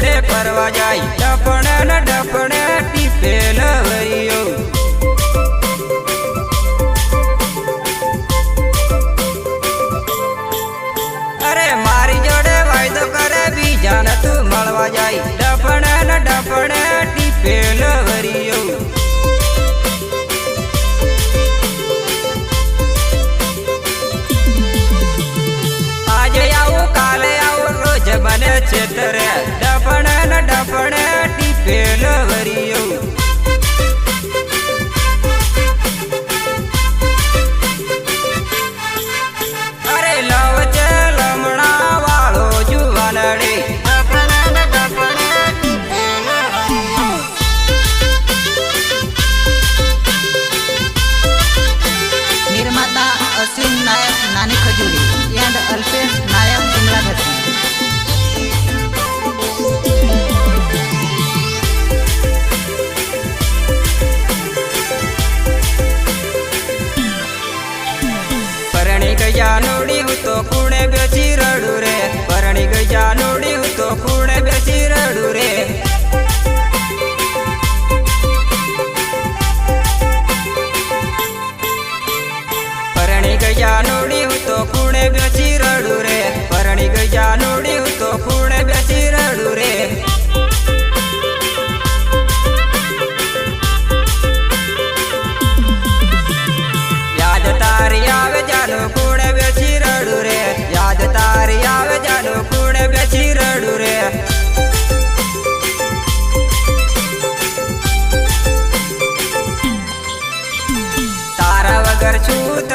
જોડે ફરવા જાય. ડપણે ને ડફણે ટીપે લવરિયો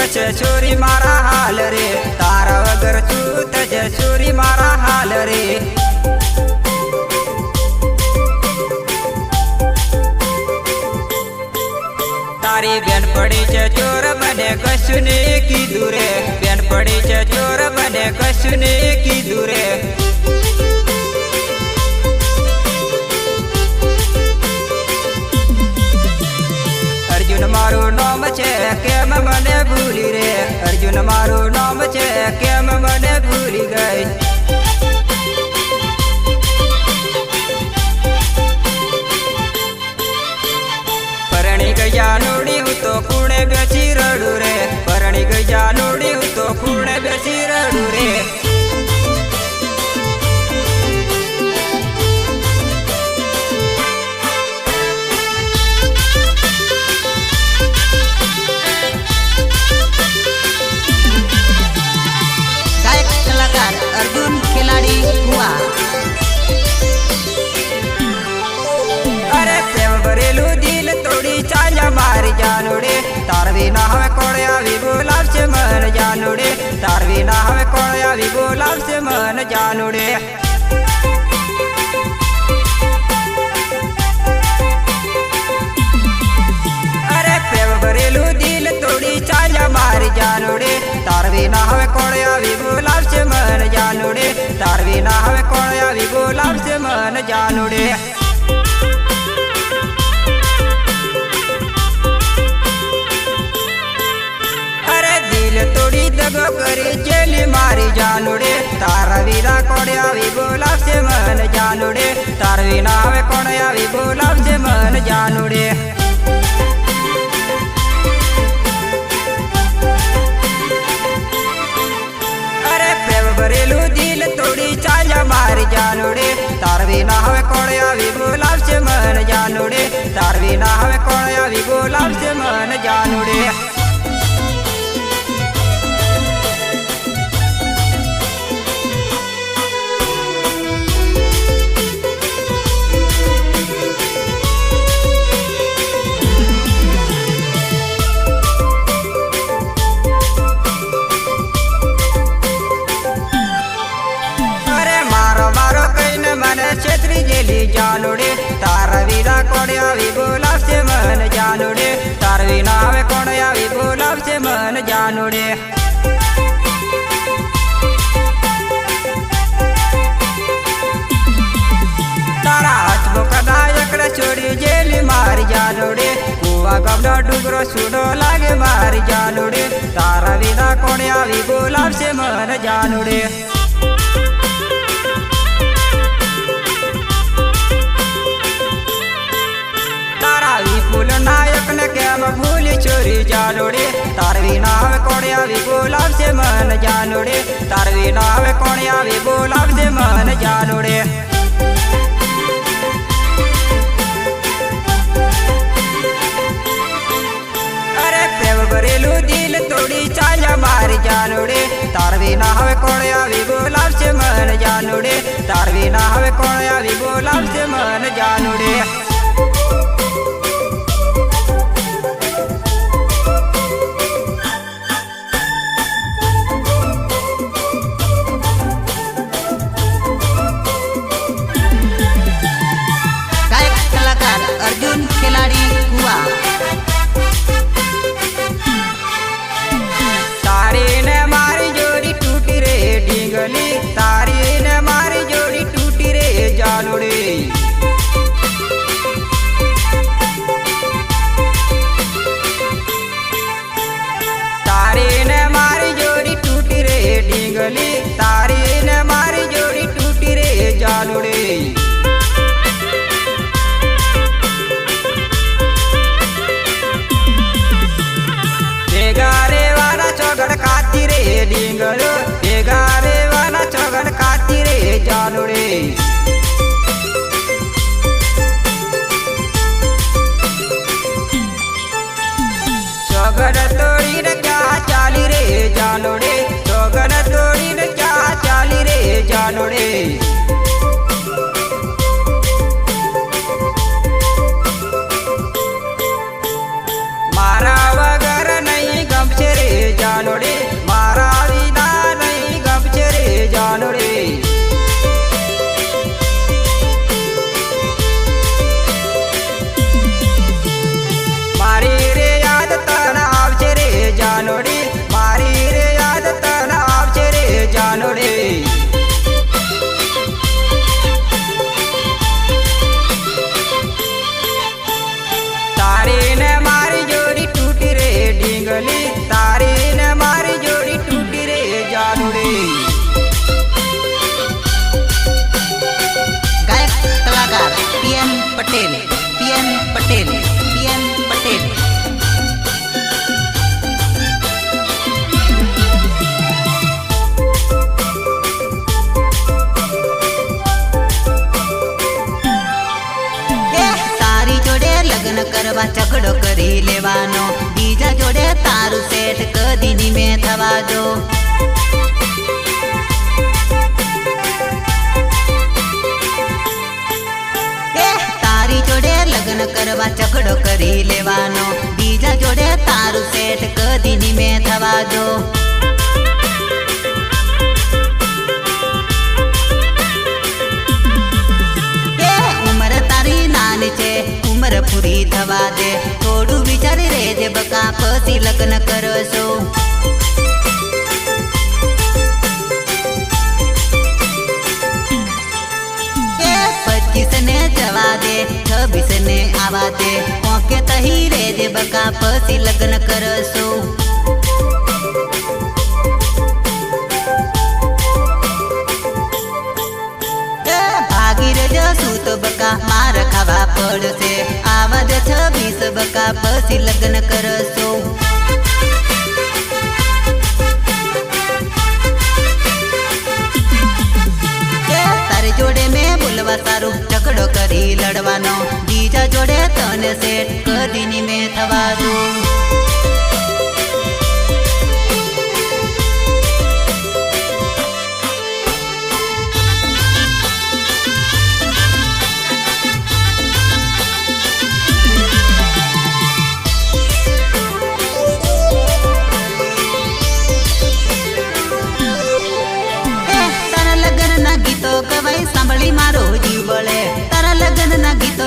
થશે છોરી મારા હાલ રે. તારા વગર છૂત થશે છોરી મારા હાલ રે. તારી બેન પડી છે ચોર મને કશું ને કીધું રે. બેન પડી છે ચોર મને કશું ને કીધું રે. અર્જુન મારું નામ છે કેમ મને અર્જુન મારું નામ છે કેમ મને ભૂલી ગઈ? પરણી ગયા નોડી હું તો કુણે તાર વિના હવે કોણ આવી બોલાવશે મન જાનુડે? તાર વિના હવે કોણ આવી બોલાવશે મન જાનુડે? અરે પ્રેમ ભરેલું દિલ તોડી ચાલ્યા મારી જાનુડે. તારવી ના હવે કોણ આવી બોલાવશે મન જાનુડે. તાર વિના હવે કોણ મન જાનુડે. દગો કરી ચેલી મારી જાનુડે તારા વિના કોણ આવી બોલાવશે મન જાનુડે તાર વિના આવે કોણ આવી બોલાવશે મન જાનુડે મને છેતરી ગયેલી જાનુડે તારા વિના કોણ આવી બોલાવશે મન જાનુડે તાર વિના આવે કોણ આવી બોલાવશે મન જાનુડે તારા હાથ કદાયકડે છોડી જેલી મારી જાનુડે કુવા ગમનો ડુંગરો સુડો લાગે મારી જાનુડે તારા વિના કોણ આવી બોલાવશે મન જાનુડે વિપુલ નાયક ને કેમ ભૂલી ચોરી જાનુડે તારવી વિના હવે કોણ આવી બોલાવશે મન જાનોડે તારવી વિના હવે કોણ આવી બોલાવશે મન જાનોડે અરે પ્રેમ ભરેલું દિલ તોડી ચાલ્યા મારી જાનુડે તાર વિના હવે કોણ આવી બોલાવશે મન જાનુડે તારવી આવી બોલાવશે મન જાનુડે જાનુડે ચોગડ તોડીને ક્યાં ચાલી રે જાનુડે? ચોગડ તોડીને ક્યાં ચાલી રે જાનુડે? મારા દો તારી જોડે લગ્ન કરવા ઝઘડો કરી લેવાનો. બીજા જોડે તારું સેટ કદી ની મેં થવા દો ઉંમર પૂરી થવા દે. થોડું વિચારી રેજે બકા, પછી લગ્ન કરશો. દે આવા તે ઓકે તહી રેજે બકા પછી લગ્ન કરશો. એ ભાગી રજો શું તો બકા માર ખાવા પડશે. આવા જ છવ્વીસ બકા પછી લગ્ન કરશો. તારી જોડે મેં બોલવા સારું ઝઘડો કરી લડવાનો. બીજા જોડે તને સેટ કદી ની મેં થવા દઉં.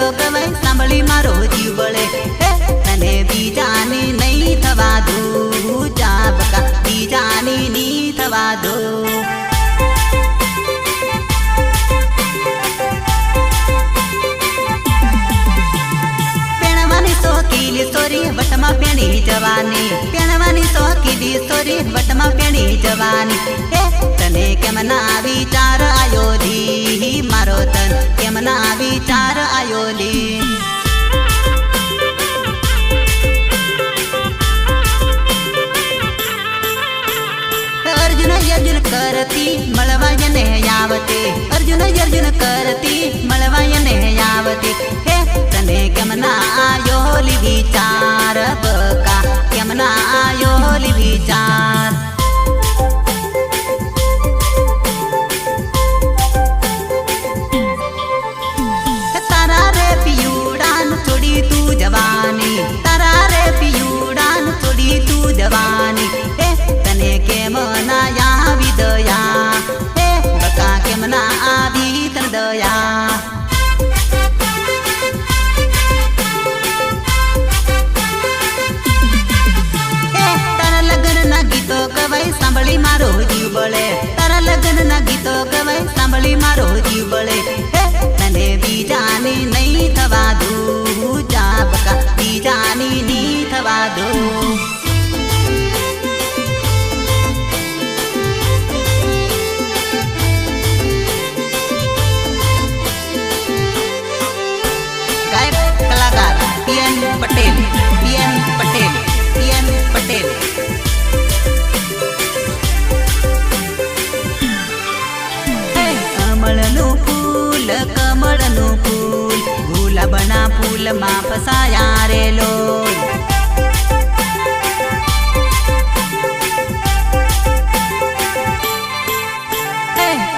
તો કહેવાય સાંભળી મારો જીવ બળે તને બીજાને નહીં થવા દો જા બકા બીજાને નહીં થવા દો ડી સોરી વટમાં પેણી જવાની. પેણવાની શોખી ડી સોરી વટમાં પેણી જવાની. એ તને કેમ ના વિચાર આયો લી મારો તન કેમ ના વિચાર આયો લી વિચાર બકા કેમ ના આયો વિચાર? लोल मापसाया रे लोल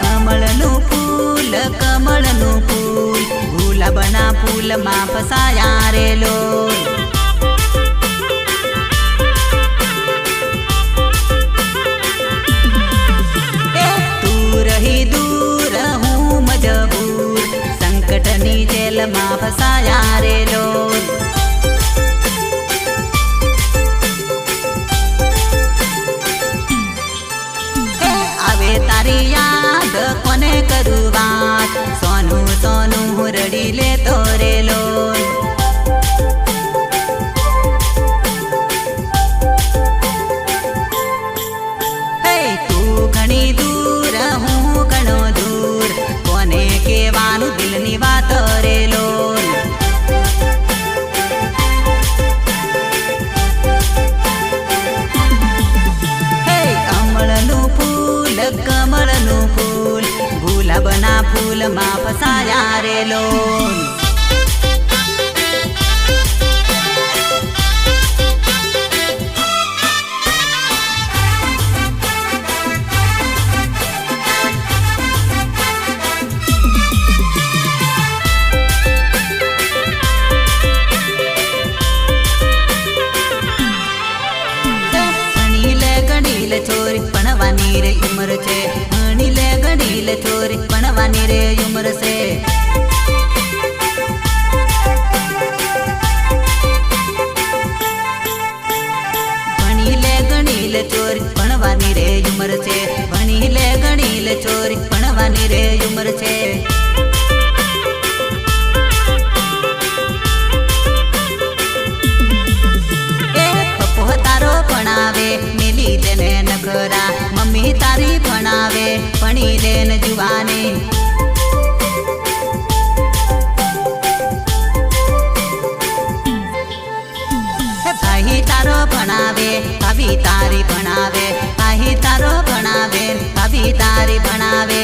कमळनु फूल कमळनु फूल फूला बना फूल मापसाया रे लोल তোরে farelón. ചോരിപ്പണ വനീരിൽ ഉമ്മറ ની લેન જુવાની ભાઈ તારો ભણાવે ભાભી તારી ભણાવે ભાઈ તારો ભણાવે ભાભી તારી ભણાવે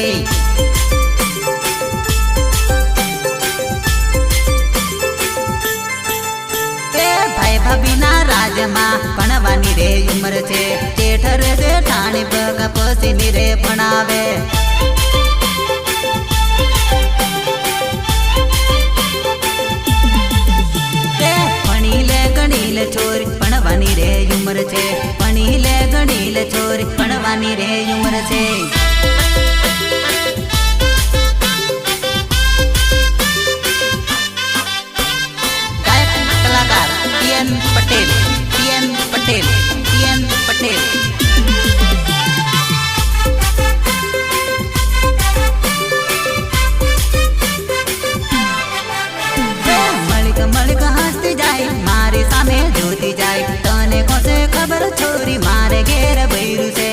અભિના રાજમાં ભણવાની રે ઉમર છે. જેઠર છે ઠાણી પગ પસીની રે ભણાવે. ચોર, ભણવાની રે ઉમર છે. ભણી લે, ગણી લે ચોર, ભણવાની રે ઉમર છે. મારે ઘેર બૈરું છે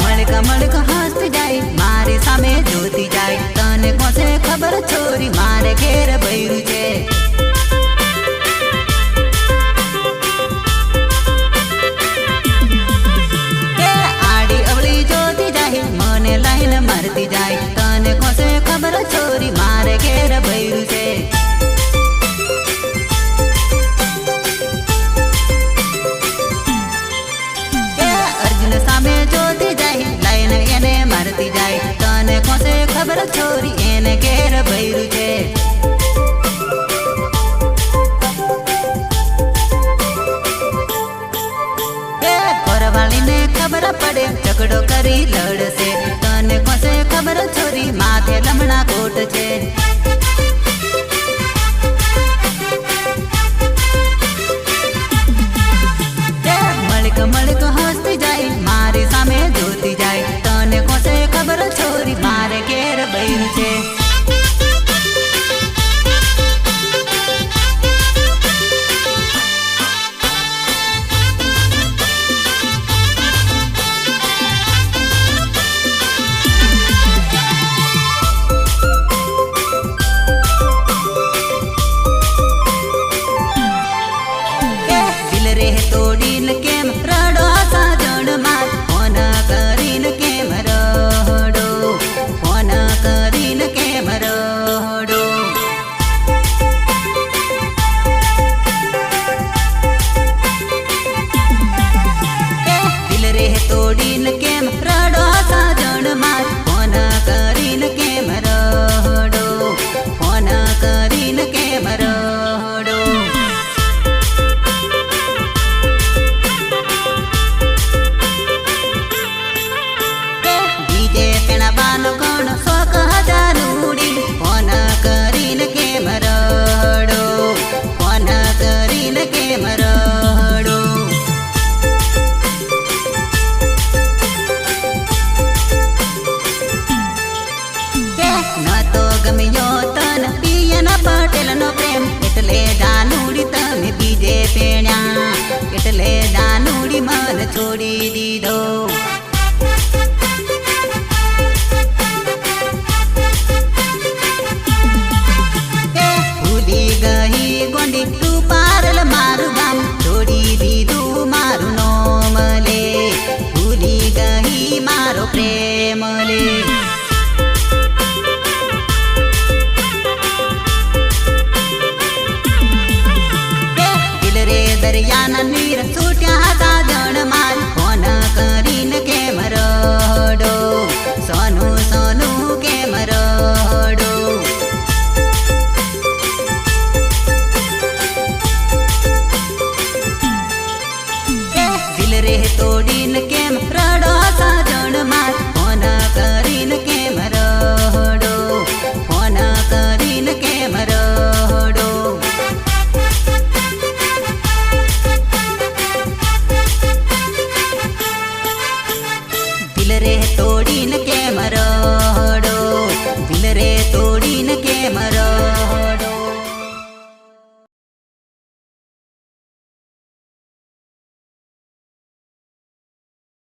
મણક મણક જાય મારી સામે જોતી જાય તને કોસે ખબર છોરી મારે ઘેર બૈરું છે મારતી જાય તને કોસે ખબર છોરી મારે ઘેર ભૈરું છે ખબર થોરી એને ઘેર ભર્યું છે. ઘરવાળીને ખબર પડે છોરી માથે લમણા કોટ છે